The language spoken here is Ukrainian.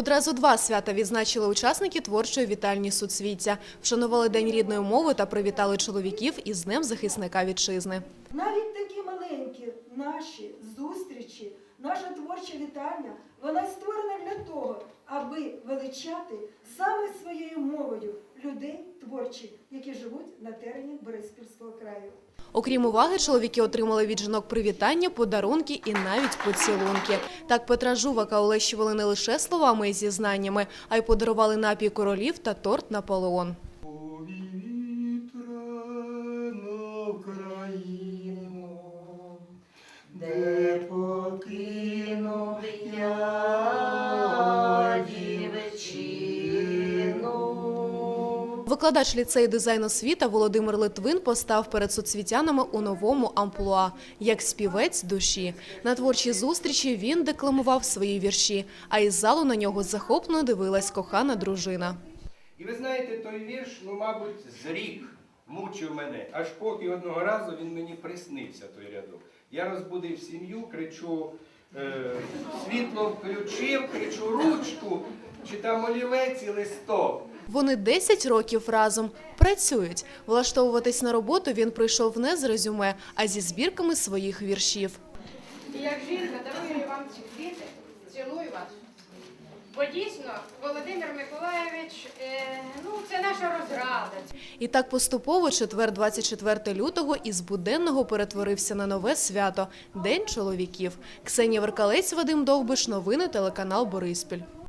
Одразу два свята відзначили учасники творчої вітальні суцвіття. Вшанували День рідної мови та привітали чоловіків із Днем захисника вітчизни. Навіть такі маленькі наші зустрічі, наша творча вітальня, вона створена для того, аби величати саме своєю мовою людей творчих, які живуть на терені Бориспільського краю. Окрім уваги, чоловіки отримали від жінок привітання, подарунки і навіть поцілунки. Так Петра Жувака олещували не лише словами і зізнаннями, а й подарували напій королів та торт Наполеон. Де покинув я Викладач ліцею дизайну світа Володимир Литвин постав перед соцвітянами у новому амплуа як співець душі. На творчій зустрічі він декламував свої вірші, а із залу на нього захоплено дивилась кохана дружина. І ви знаєте, той вірш, ну, мабуть, з рік мучив мене, аж поки одного разу він мені приснився, той рядок. Я розбудив сім'ю, кричу, світло включив, кричу ручку, чи там олівець і листок. Вони 10 років разом працюють. Влаштовуватись на роботу він прийшов не з резюме, а зі збірками своїх віршів. Як жінка дарую вам ці квіти, цілую вас. Бо дійсно, Володимир Миколаєвич, е, наша розрада. І так поступово четвер 24 лютого із буденного перетворився на нове свято День чоловіків. Ксенія Веркалець, Вадим Довбиш, новини телеканал Бориспіль.